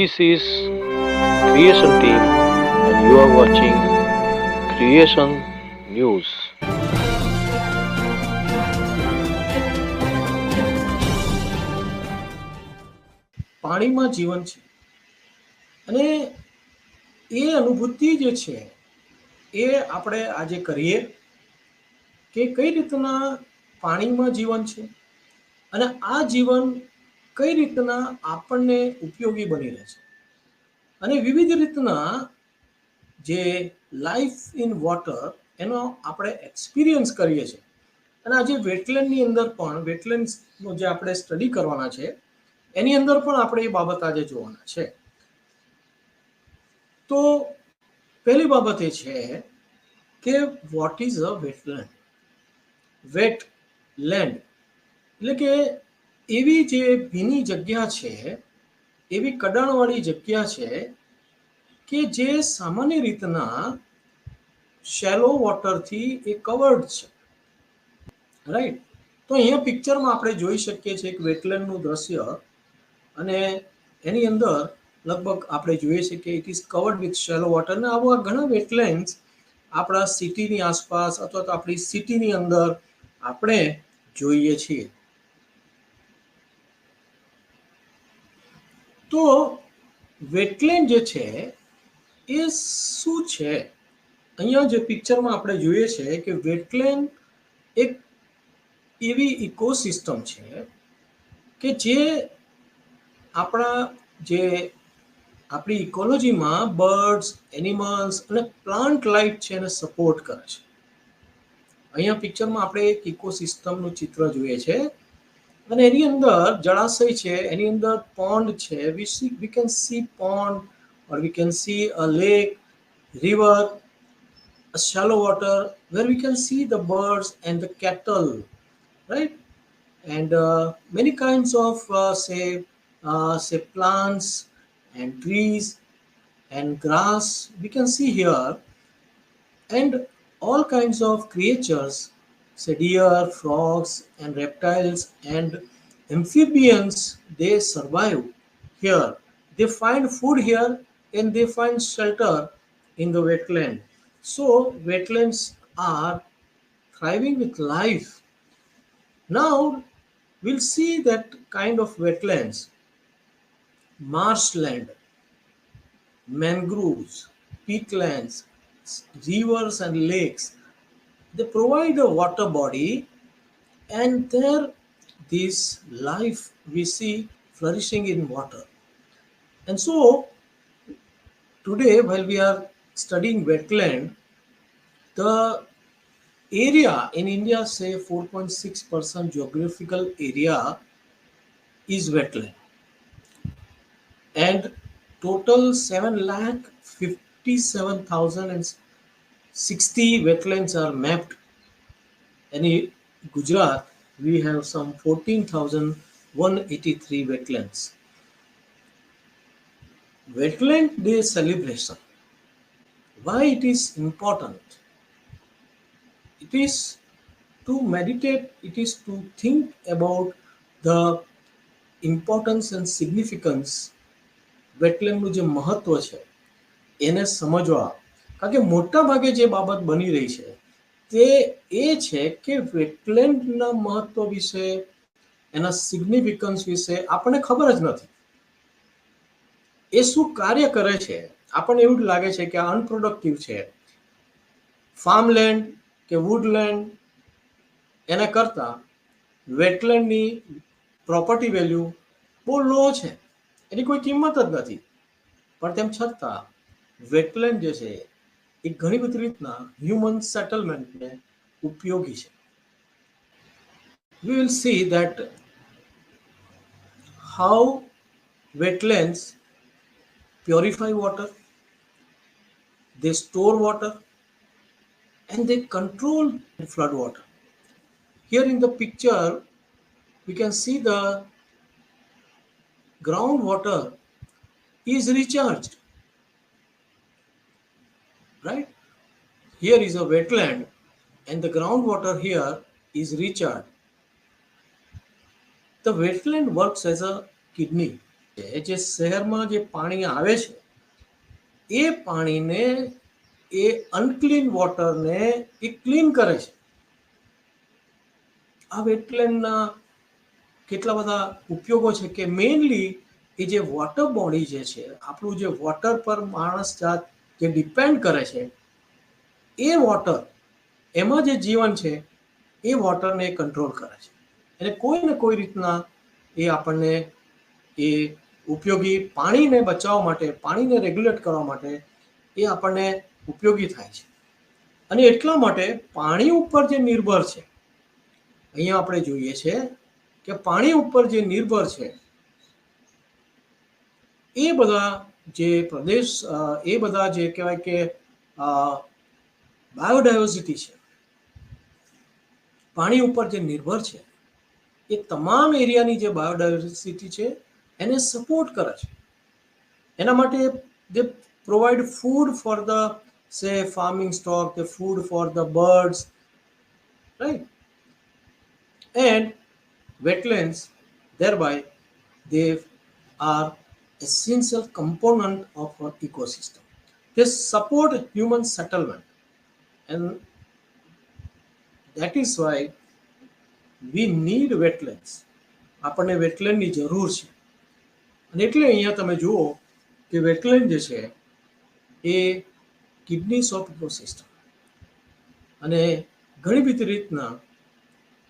This is Creation Team and you are watching Creation News. પાણીમાં જીવન છે અને એ અનુભૂતિ જે છે એ આપણે આજે કરીએ કે કઈ રીતના પાણીમાં જીવન છે અને આ જીવન કઈ રીતના આપણને ઉપયોગી બની રહે છે? અને વિવિધ રીતના જે લાઈફ ઇન વોટર એનો આપણે એક્સપિરિયન્સ કરીએ છીએ. અને આજે વેટલેન્ડની અંદર પણ વેટલેન્ડ્સનો જે આપણે સ્ટડી કરવાના છે, એની અંદર પણ આપણે એ બાબત આજે જોવાના છે. તો પહેલી બાબત એ છે કે what is a wetland wet land એટલે કે એવી જે ભીની જગ્યા છે, એવી કડાણવાળી જગ્યા છે કે જે સામાન્ય રીતના શેલો વોટરથી એ કવર્ડ છે. રાઈટ તો અહીંયા પિક્ચરમાં આપણે જોઈ શકીએ છીએ એક વેટલેન્ડનું દ્રશ્ય અને એની અંદર લગભગ આપણે જોઈએ છીએ કે it is covered with shallow water અને આવા ઘણા વેટલેન્ડ્સ આપણા સિટીની આસપાસ અથવા તો આપણી સિટીની અંદર આપણે જોઈએ છીએ. તો વેટલેન્ડ જે છે એ શું છે? અહીંયા જે પિક્ચરમાં આપણે જોઈએ છે કે વેટલેન્ડ એક એવી ઇકોસિસ્ટમ છે કે જે આપણા જે આપણી ઇકોલોજીમાં બર્ડ્સ, એનિમલ્સ અને પ્લાન્ટ લાઈફ છે એને સપોર્ટ કરે છે. અહીંયા પિક્ચરમાં આપણે એક ઇકોસિસ્ટમનું ચિત્ર જોઈએ છે અને એની અંદર જળાશય છે એની અંદર પોન્ડ છે we see we can see pond or we can see a lake river a shallow water where we can see the birds and the cattle right and uh, many kinds of uh, say uh, say plants and trees and grass we can see here and all kinds of creatures say deer frogs and reptiles and amphibians they survive here. They find food here and they find shelter in the wetland. So wetlands are thriving with life. Now we'll see that kind of wetlands. Marshland mangroves peatlands rivers and lakes they provide a water body and there this life we see flourishing in water. And so today while we are studying wetland the area in india say 4.6% geographical area is wetland. And total 7 lakh 57,060 wetlands are mapped. And in Gujarat, we have some 14,183 wetlands. Wetland Day celebration. Why it is important? It is to meditate, it is to think about the importance and significance વેટલેન્ડનું જે મહત્વ છે એને સમજવા કારણ કે મોટા ભાગે જે બાબત બની રહી છે, તે એ છે કે વેટલેન્ડના મહત્વ વિશે, એના સિગ્નિફિકન્સ વિશે આપણને ખબર જ નથી. એ શું કાર્ય કરે છે? આપણને એવું જ લાગે છે કે આ અનપ્રોડક્ટિવ છે. ફાર્મલેન્ડ કે વુડલેન્ડ એના કરતાં વેટલેન્ડની પ્રોપર્ટી વેલ્યુ બહુ લો છે. એની કોઈ કિંમત જ નથી. પણ તેમ છતાં, વેટલેન્ડ જે છે એ ઘણી બધી રીતના હ્યુમન સેટલમેન્ટને ઉપયોગી છે we will see that how wetlands purify water they store water and they control flood water here in the picture we can see the groundwater is recharged. Right? Here is a wetland, and the groundwater here is recharged. The wetland works as a kidney. જે શહેરમાં જે પાણી આવે છે એ પાણીને એ અનક્લીન વોટરને એ clean કરે છે આ વેટલેન્ડના કેટલા બધા ઉપયોગો છે કે મેઇનલી એ જે વોટર બોડી જે છે આપણું જે વોટર પર માણસ જાત જે ડિપેન્ડ કરે છે, એ વોટર એમાં જે જીવન છે, એ વોટરને કંટ્રોલ કરે છે. એટલે કોઈ ને કોઈ રીતના એ આપણને એ ઉપયોગી પાણીને બચાવવા માટે, પાણીને રેગ્યુલેટ કરવા માટે એ આપણને ઉપયોગી થાય છે. અને એટલા માટે પાણી ઉપર જે નિર્ભર છે, અહીંયા આપણે જોઈએ છે કે પાણી ઉપર જે નિર્ભર છે, એ બધા જે પ્રદેશ એ બધા જે કહેવાય કે બાયોડાયવર્સિટી છે, પાણી ઉપર જે નિર્ભર છે, એ તમામ એરિયાની જે બાયોડાયવર્સિટી છે, એને સપોર્ટ કરે છે. એના માટે they provide food for the, say, farming stock food for the birds, right? And and wetlands thereby, they are essential component of our ecosystem. They support human settlement. And that is why we need wetlands. આપણને વેટલેન્ડની જરૂર છે. અને એટલે અહીંયા તમે જુઓ કે wetland જે છે, એ કિડનીસ ઓફ ઇકોસિસ્ટમ અને ઘણી બધી રીતના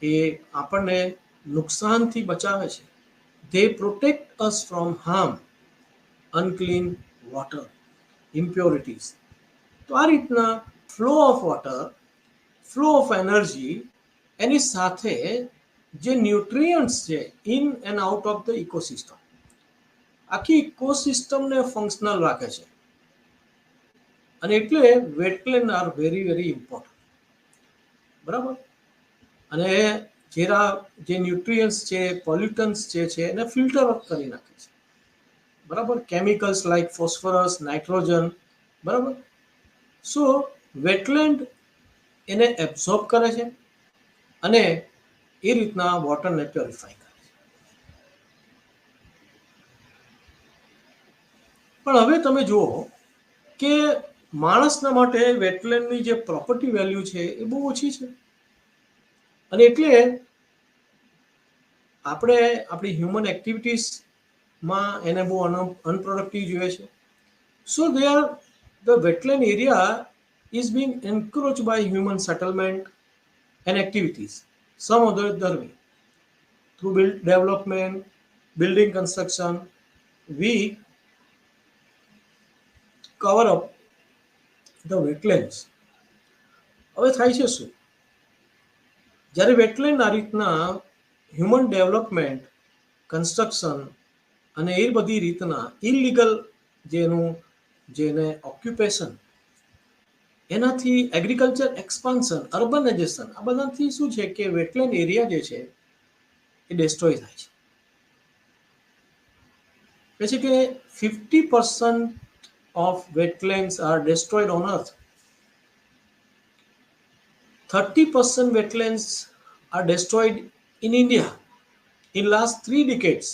એ આપણને નુકસાનથી બચાવે છે. They protect us from harm unclean water impurities તો આ રીતના flow of water flow of energy એની સાથે જે ન્યુટ્રિયન્ટ્સ છે in and out of the ecosystem આખી ઇકોસિસ્ટમને ફંક્શનલ રાખે છે. અને એટલે wetland are very very important બરાબર? અને જેરા જે ન્યુટ્રિયન્ટ્સ છે પોલ્યુટન્સ જે છે, એને ફિલ્ટર કરી નાખે છે. બરાબર? કેમિકલ્સ લાઇક ફોસ્ફરસ નાઇટ્રોજન બરાબર? સો વેટલેન્ડ એને એબ્ઝોર્બ કરે છે અને એ રીતના વોટરને પ્યોરિફાય કરે છે. પણ હવે તમે જુઓ કે માણસના માટે વેટલેન્ડની જે પ્રોપર્ટી વેલ્યુ છે એ બહુ ઓછી છે. અને એટલે આપણે આપણી હ્યુમન એક્ટિવિટીઝમાં એને બહુ અનપ્રોડક્ટિવ જોઈએ છે. So they are the wetland area is being encroach by human settlement and activities some of the way through build development, building construction, we cover up the wetlands. હવે થાય છે શું? જ્યારે વેટલેન્ડ આ રીતના હ્યુમન ડેવલપમેન્ટ કન્સ્ટ્રક્શન અને એ બધી રીતના ઇલીગલ જેનું, જેને ઓક્યુપેશન એનાથી એગ્રીકલ્ચર એક્સપાન્શન અર્બનાઇઝેશન આ બધાથી શું છે કે વેટલેન્ડ એરિયા જે છે એ ડિસ્ટ્રોય થાય છે. પછી કે fifty percent of wetlands are destroyed on earth thirty percent wetlands are destroyed in India in last three decades.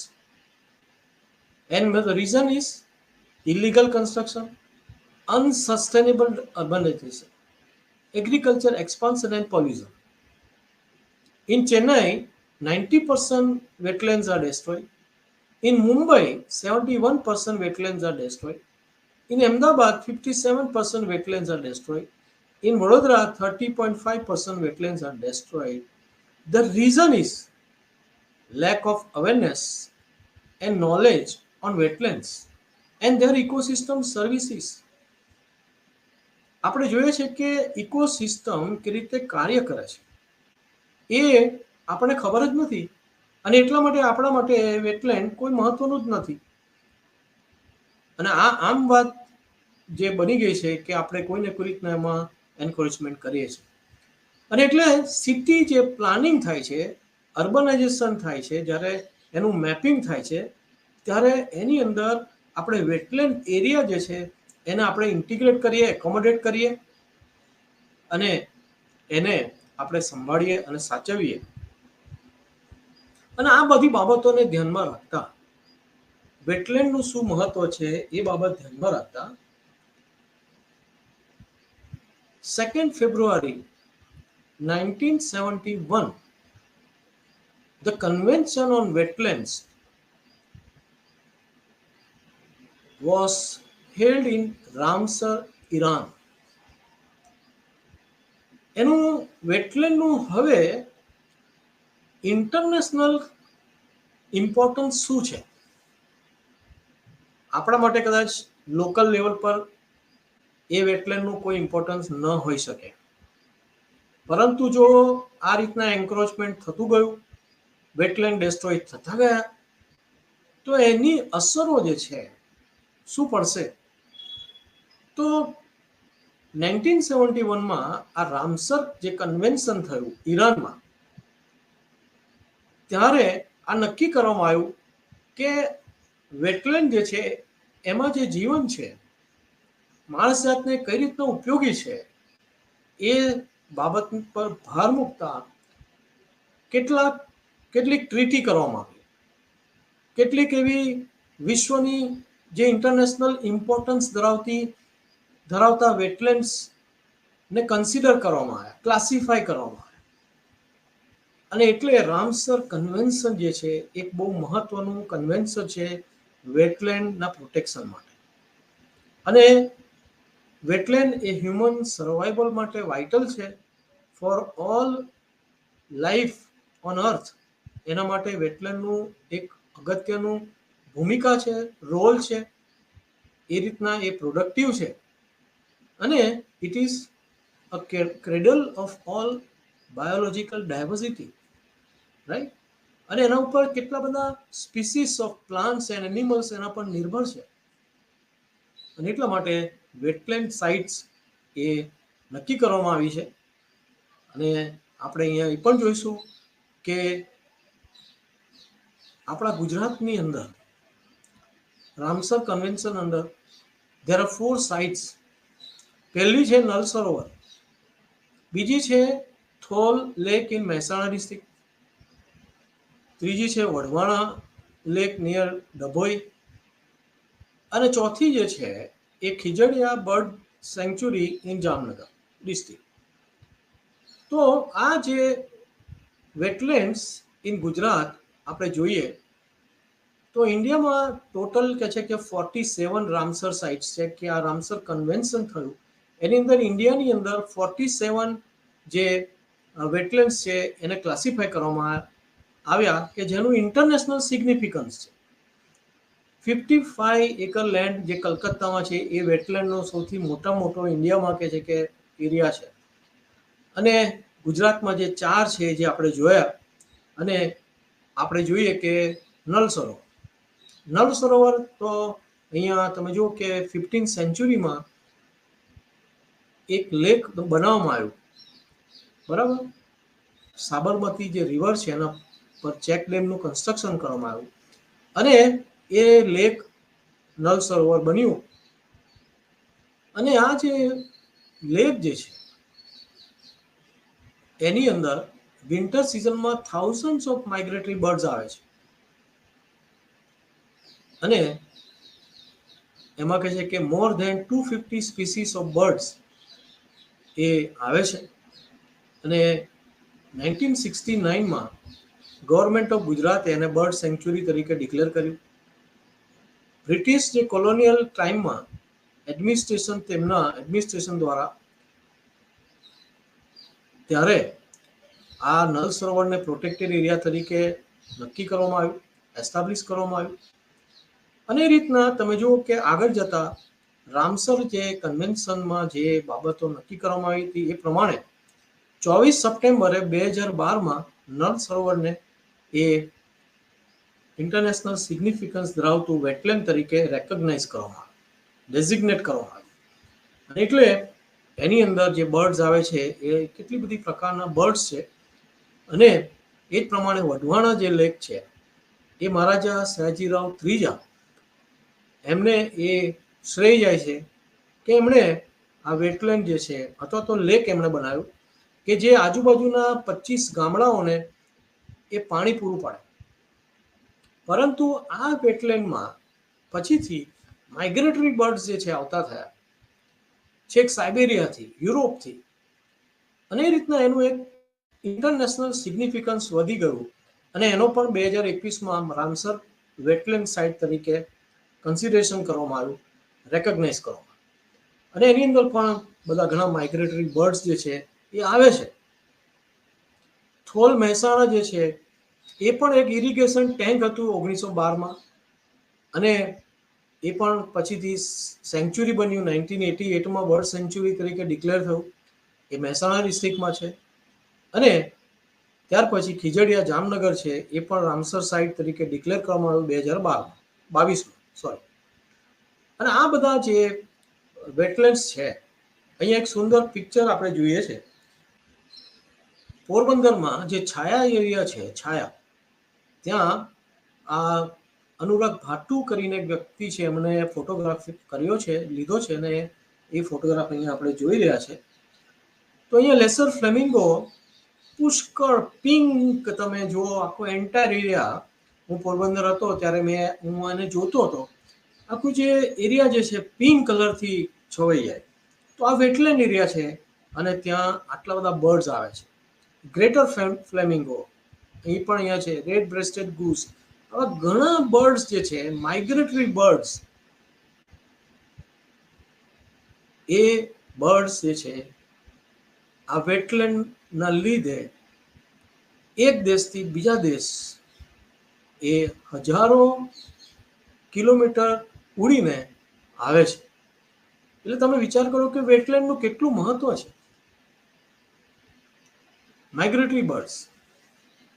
And the reason is illegal construction unsustainable urbanization agriculture expansion and pollution in chennai 90% wetlands are destroyed. In Mumbai, 71% wetlands are destroyed. In Ahmedabad, 57% wetlands are destroyed. In Vadodara, 30.5% wetlands are destroyed. The reason is lack of awareness and knowledge on wetlands and their ecosystem services. આપણે જોઈએ છે કે ecosystem કે રીતે કાર્ય કરે છે. એ આપણને ખબર જ નથી અને એટલા માટે આપણા માટે વેટલેન્ડ કોઈ મહત્વનું જ નથી. અને આ આમ વાત જે બની ગઈ છે કે આપણે કોઈને કોઈ રીતના એમાં એન્કરેજમેન્ટ કરીએ છીએ. અને એટલે સિટી જે પ્લાનિંગ થાય છે અર્બનાઇઝેશન થાય છે, જ્યારે એનું મેપિંગ થાય છે ત્યારે એની અંદર આપણે વેટલેન્ડ એરિયા જે છે, એને આપણે ઇન્ટિગ્રેટ કરીએ એકોમોડેટ કરીએ અને એને આપણે સંભાળીએ અને સાચવીએ. અને આ બધી બાબતોને ધ્યાનમાં રાખતા વેટલેન્ડનું શું મહત્વ છે એ બાબત ધ્યાનમાં રાખતા second February 1971 the convention on wetlands was held in Ramsar, Iran. એનું વેટલેન્ડનું હવે ઇન્ટરનેશનલ ઇમ્પોર્ટન્સ શું છે આપણા માટે કદાચ લોકલ લેવલ પર એ વેટલેન્ડનું કોઈ ઇમ્પોર્ટન્સ ન હોઈ શકે પરંતુ જો આ રીતના એન્ક્રોચમેન્ટ થતું ગયું વેટલેન્ડ ડેસ્ટ્રોય થતા ગયા તો એની અસરો જે છે શું પડશે? તો નાઇન્ટીન સેવન્ટી વનમાં આ રામસર જે કન્વેન્શન થયું ઈરાનમાં, ત્યારે આ નક્કી કરવામાં આવ્યું કે વેટલેન્ડ જે છે, એમાં જે જીવન છે, માણસ જાતને કઈ રીતના ઉપયોગી છે, એ બાબત પર ભાર મૂકતા કેટલાક કેટલીક ટ્રીટી કરવામાં આવી. કેટલીક એવી વિશ્વની જે ઇન્ટરનેશનલ ઇમ્પોર્ટન્સ ધરાવતી, ધરાવતા વેટલેન્ડ્સ ને કન્સિડર કરવામાં આવ્યા ક્લાસિફાય કરવામાં આવ્યા. અને એટલે રામસર કન્વેન્શન જે છે, એક બહુ મહત્વનું કન્વેન્શન છે વેટલેન્ડના પ્રોટેક્શન માટે. અને વેટલેન્ડ એ હ્યુમન સર્વાઈવલ માટે વાઇટલ છે for all life on earth એના માટે વેટલેન્ડનું એક અગત્યનું ભૂમિકા છે, રોલ છે, એ રીતના એ પ્રોડક્ટિવ છે. અને it is a cradle of all biological diversity right અને એના ઉપર કેટલા બધા species of plants and animals એના પર નિર્ભર છે. અને એટલા માટે વેટલેન્ડ સાઇટ્સ એ નક્કી કરવામાં આવી છે. અને આપણે અહીંયા એ પણ જોઈશું કે આપણા ગુજરાતની અંદર રામસર કન્વેન્શન અંદર ધેર આર ફોર સાઇટ્સ પહેલી છે નલ સરોવર. બીજી છે Thol lake in Mahesana district ત્રીજી છે વઢવાણા લેક નિયર ડભોઈ. અને ચોથી જે છે એ Khijadiya bird sanctuary in Jamnagar district તો આ જે વેટલેન્ડ્સ ઇન ગુજરાત આપણે જોઈએ તો ઇન્ડિયામાં ટોટલ કે છે કે ફોર્ટી સેવન રામસર સાઇટ્સ છે કે આ રામસર કન્વેન્શન થયું. એની અંદર ઇન્ડિયાની અંદર ફોર્ટી સેવન જે વેટલેન્ડ્સ છે એને ક્લાસિફાય કરવામાં આવ્યા કે જેનું ઇન્ટરનેશનલ સિગ્નિફિકન્સ છે. ફિફ્ટી ફાઈવ એકર લેન્ડ જે કલકત્તામાં છે એ વેટલેન્ડનો સૌથી મોટા મોટો ઇન્ડિયામાં કે છે કે એરિયા છે. અને ગુજરાતમાં જે ચાર છે જે આપણે જોયા, અને આપણે જોઈએ કે નલ સરોવર નલ સરોવર, તો અહીંયા તમે જુઓ કે ફિફ્ટીન સેન્ચુરીમાં એક લેક બનાવવામાં આવ્યું. બરાબર? સાબરમતી જે રિવર છે, એના પર ચેક ડેમનું કન્સ્ટ્રક્શન કરવામાં આવ્યું. અને એ લેક નલ સરોવર બન્યું. અને આ જે લેક જે છે, એની અંદર વિન્ટર સિઝનમાં થાઉઝન્ડ ઓફ માઇગ્રેટરી બર્ડ્સ આવે છે. અને એમાં કહે છે કે more than two fifty species of birds એ આવે છે. અને નાઇન્ટીન સિક્સટી નાઇનમાં ગવર્મેન્ટ ઓફ ગુજરાતે એને બર્ડ સેન્ચ્યુરી તરીકે ડિક્લેર કર્યું. બ્રિટિશ જે કોલોનિયલ ટાઈમમાં એડમિનિસ્ટ્રેશન તેમના એડમિનિસ્ટ્રેશન દ્વારા ત્યારે આ નલ સરોવરને પ્રોટેક્ટેડ એરિયા તરીકે નક્કી કરવામાં આવ્યું એસ્ટાબ્લિશ કરવામાં આવ્યું. અને એ રીતના તમે જુઓ કે આગળ જતા રામસર જે કન્વેન્શનમાં જે બાબતો નક્કી કરવામાં આવી હતી એ પ્રમાણે ચોવીસ સપ્ટેમ્બરે બે હજાર બારમાં નળ સરોવરને એ ઇન્ટરનેશનલ સિગ્નિફિકન્સ ધરાવતું વેટલેન્ડ તરીકે રેકગ્નાઇઝ કરવામાં આવ્યું ડેઝિગ્નેટ કરવામાં આવ્યું. એટલે એની અંદર જે બર્ડ્સ આવે છે, એ કેટલી બધી પ્રકારના બર્ડ્સ છે અને એ જ પ્રમાણે વઢવાણા જે લેક છે, એ મહારાજા સયાજીરાવ ત્રીજા એમને એ શ્રેય જાય છે કે એમણે આ વેટલેન્ડ જે છે, અથવા તો લેક એમણે બનાવ્યું, કે જે આજુબાજુના પચીસ ગામડાઓને એ પાણી પૂરું પાડે. પરંતુ આ વેટલેન્ડમાં પછીથી માઇગ્રેટરી બર્ડ્સ જે છે, આવતા થયા. છેક સાઇબેરિયાથી, યુરોપથી. અને એ રીતના એનું એક ઇન્ટરનેશનલ સિગ્નિફિકન્સ વધી ગયું. અને એનો પણ બે હજાર એકવીસમાં રામસર વેટલેન્ડ સાઇટ તરીકે કન્સિડરેશન કરવામાં આવ્યું રેકગ્નાઇઝ કરવામાં. અને એની અંદર પણ બધા ઘણા માઇગ્રેટરી બર્ડ્સ જે છે, એ આવે છે. થોલ મહેસાણા જે છે, એ પણ એક ઇરિગેશન ટેન્ક હતું ઓગણીસો બારમાં. અને એ પણ પછીથી સેન્ચુરી બન્યું, નાઇન્ટીન એટી એટમાં બર્ડ સેન્ચુરી તરીકે ડિક્લેર થયું. એ મહેસાણા ડિસ્ટ્રિક્ટમાં છે. અને ત્યાર પછી ખીજડીયા જામનગર છે, એ પણ રામસર સાઇટ તરીકે ડિક્લેર કરવામાં આવ્યું બે હજાર બારમાં, બાવીસમાં. સોરી અને આ બધા જે વેટલેન્ડ્સ છે, અહીંયા એક સુંદર પિક્ચર આપણે જોઈએ છે. પોરબંદરમાં જે છાયા એરિયા છે, છાયા, ત્યાં આ અનુરાગ ભાટુ કરીને એક વ્યક્તિ છે, એમણે ફોટોગ્રાફી કર્યો છે, લીધો છે અને એ ફોટોગ્રાફ અહીંયા આપણે જોઈ રહ્યા છે. તો અહીંયા લેસર ફ્લેમિંગો પુષ્કળ પિંક તમે જુઓ, આખો એન્ટાયર એરિયા હું પોરબંદર હતો ત્યારે મેં, હું આને જોતો હતો. આખું જે એરિયા જે છે, પિંક કલરથી છવાઈ જાય. તો આ વેટલેન્ડ એરિયા છે અને ત્યાં આટલા બધા બર્ડ્સ આવે છે. ગ્રેટર ફ્લેમિંગો અહીં પણ અહીંયા છે રેડ બ્રેસ્ટેડ ગૂસ આવા ઘણા બર્ડ્સ જે છે માઇગ્રેટરી બર્ડ્સ એ બર્ડ્સ જે છે, આ વેટલેન્ડના લીધે એક દેશથી બીજા દેશ એ હજારો કિલોમીટર ઉડીને આવે છે. એટલે તમે વિચાર કરો કે વેટલેન્ડનું કેટલું મહત્વ છે. માઇગ્રેટરી બર્ડ્સ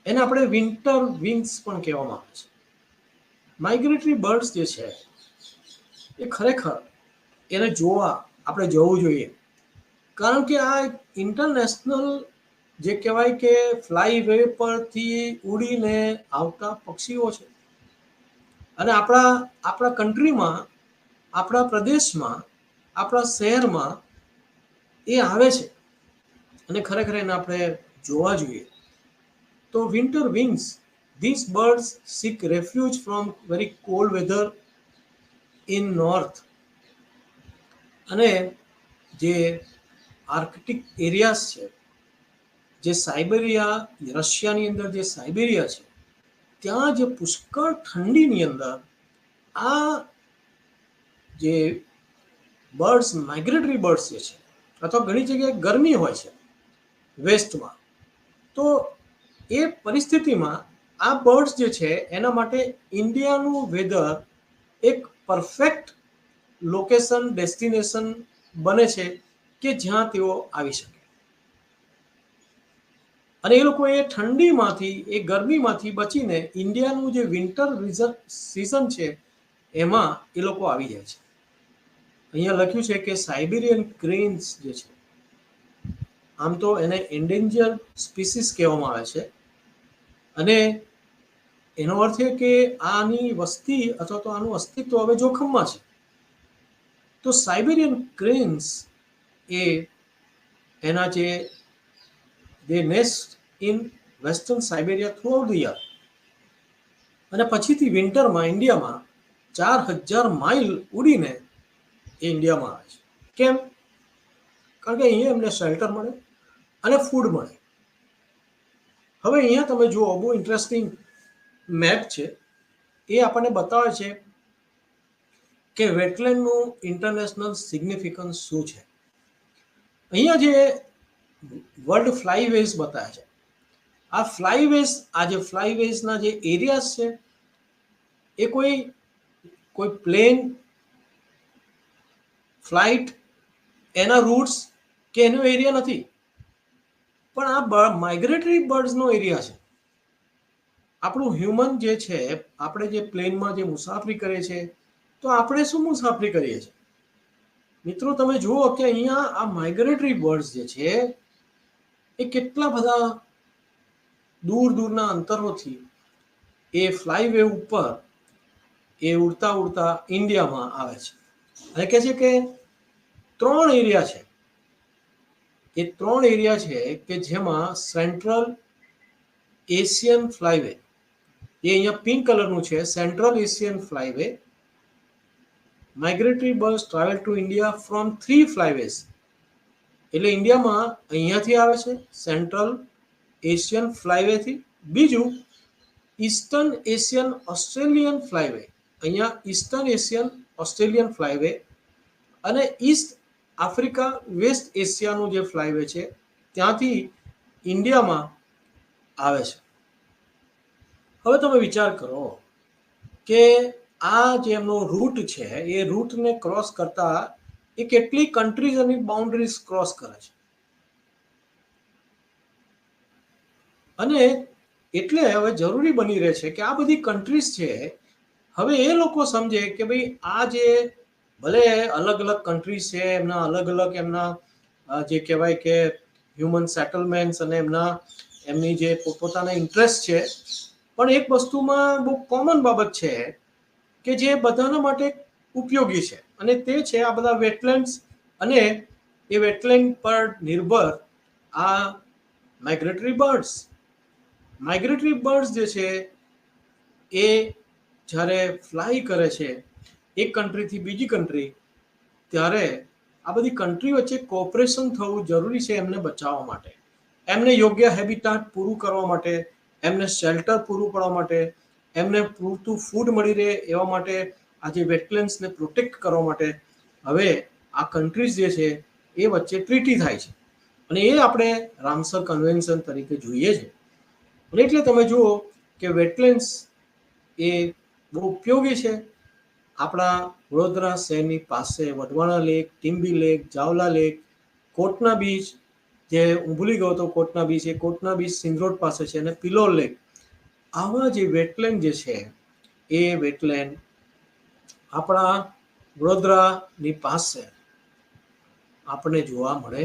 એને આપણે વિન્ટર વિંગ્સ પણ કહેવામાં આવે છે. માઇગ્રેટરી બર્ડ્સ જે છે, એ ખરેખર એને જોવા આપણે જવું જોઈએ. કારણ કે આ ઇન્ટરનેશનલ જે કહેવાય કે ફ્લાય વે પરથી ઉડીને આવતા પક્ષીઓ છે. અને આપણા આપણા કન્ટ્રીમાં, આપણા પ્રદેશમાં, આપણા શહેરમાં એ આવે છે. અને ખરેખર એને આપણે જોવા જોઈએ. તો winter wings these birds seek refuge from very cold weather in north અને જે આર્કટિક એરિયાસ છે જે સાઇબેરિયા રશિયાની અંદર જે સાઇબેરિયા છે, ત્યાં જે પુષ્કળ ઠંડીની અંદર આ જે બર્ડ્સ, માઇગ્રેટરી બર્ડ્સ જે છે, અથવા ઘણી જગ્યાએ ગરમી હોય છે, વેસ્ટમાં, તો એ પરિસ્થિતિમાં આ બર્ડ્સ જે છે, એના માટે ઇન્ડિયાનું વેધર એક પરફેક્ટ લોકેશન, ડેસ્ટિનેશન બને છે કે જ્યાં તેઓ આવી શકે. અને એ લોકો એ ઠંડીમાંથી, એ ગરમીમાંથી બચીને ઇન્ડિયાનું જે વિન્ટર સિઝન છે, એમાં એ લોકો આવી જાય છે. અહીંયા લખ્યું છે કે સાઇબેરિયન ક્રેન્સ જે છે, આમ તો એને એન્ડેન્જર સ્પીસીસ કહેવામાં આવે છે. અને એનો અર્થ એ કે આની વસ્તી અથવા તો આનું અસ્તિત્વ હવે જોખમમાં છે. તો સાઇબેરિયન ક્રેન્સ એ એના જે they nest in western Siberia through the year. અને પછીથી વિન્ટરમાં ઇન્ડિયામાં ચાર હજાર માઇલ ઉડીને એ ઇન્ડિયામાં આવે છે. કેમ? કારણ કે અહીંયા એમને શેલ્ટર મળે અને ફૂડ મળે. હવે અહીંયા તમે જુઓ બહુ ઇન્ટરેસ્ટિંગ મેપ છે. એ આપણને બતાવે છે કે વેટલેન્ડનું ઇન્ટરનેશનલ સિગ્નિફિકન્સ શું છે. અહીંયા જે વર્લ્ડ ફ્લાયવેઝ બતાવે છે. આ ફ્લાયવેઝ, આ જે ફ્લાયવેઝના જે એરિયાઝ છે, એ કોઈ કોઈ પ્લેન, ફ્લાઇટ, એના રૂટ્સ કે એનો એરિયા નથી. પણ આ માઇગ્રેટરી બર્ડ્સનો એરિયા છે. આપણું હ્યુમન જે છે, આપણે જે પ્લેનમાં જે મુસાફરી કરીએ છીએ તો આપણે શું મુસાફરી કરીએ છીએ? મિત્રો, તમે જુઓ કે અહીંયા આ માઇગ્રેટરી બર્ડ્સ જે છે એ કેટલા બધા દૂર દૂરના અંતરોથી એ ફ્લાયવે ઉપર એ ઉડતા ઉડતા ઇન્ડિયામાં આવે છે. અને કહે છે કે ત્રણ એરિયા છે. એ ત્રણ એરિયા છે કે જેમાં સેન્ટ્રલ એશિયન ફ્લાયવે, એ અહીંયા પિંક કલરનું છે, central Asian flyway migratory birds travel to India from three flyways એટલે ઇન્ડિયામાં અહીંયાથી આવે છે સેન્ટ્રલ એશિયન ફ્લાયવેથી બીજું ઈસ્ટર્ન એશિયન ઓસ્ટ્રેલિયન ફ્લાયવે અહીંયા ઈસ્ટર્ન એશિયન ઓસ્ટ્રેલિયન ફ્લાયવે અને ઈસ્ટ આફ્રિકા વેસ્ટ એશિયાનું જે ફ્લાયવે છે, ત્યાંથી ઇન્ડિયામાં આવે છે. હવે તમે વિચાર કરો કે આ જે એમનો રૂટ છે, એ રૂટને ક્રોસ કરતા એ કેટલી કન્ટ્રીઝ અને બાઉન્ડરીઝ ક્રોસ કરે છે. અને એટલે હવે જરૂરી બની રહે છે કે આ બધી કન્ટ્રીઝ છે, હવે એ લોકો સમજે કે ભાઈ આ જે ભલે અલગ અલગ કન્ટ્રીઝ છે, એમના અલગ અલગ એમના જે કહેવાય કે હ્યુમન સેટલમેન્ટ્સ અને એમના, એમની જે પોતપોતાના ઇન્ટરેસ્ટ છે, પણ એક વસ્તુમાં બહુ કોમન બાબત છે કે જે બધાના માટે ઉપયોગી છે. અને તે છે આ બધા વેટલેન્ડ્સ અને એ વેટલેન્ડ પર નિર્ભર આ માઇગ્રેટરી બર્ડ્સ માઇગ્રેટરી બર્ડ્સ જે છે, એ જ્યારે ફ્લાય કરે છે એક કન્ટ્રીથી બીજી કન્ટ્રી ત્યારે આ બધી કન્ટ્રી વચ્ચે કોઓપરેશન થવું જરૂરી છે એમને બચાવવા માટે. એમને યોગ્ય હેબિટાટ પૂરું કરવા માટે, એમને શેલ્ટર પૂરું પાડવા માટે, એમને પૂરતું ફૂડ મળી રહે એવા માટે આ જે વેટલેન્ડ્સને પ્રોટેક્ટ કરવા માટે હવે આ કન્ટ્રીઝ જે છે, એ વચ્ચે ટ્રીટી થાય છે. અને એ આપણે રામસર કન્વેન્શન તરીકે જોઈએ છે. અને એટલે તમે જુઓ કે વેટલેન્ડ્સ એ બહુ ઉપયોગી છે. આપણા વડોદરા શહેરની પાસે Wadhwana lake Timbi lake Javla lake Kotna beach જે હું ભૂલી ગયો હતો કોટના બીચ એ કોટના બીચ સિંગરોડ પાસે છે અને પિલોર લેક આવા જે વેટલેન્ડ જે છે, એ વેટલેન્ડ આપણા વડોદરાની પાસે આપણને જોવા મળે.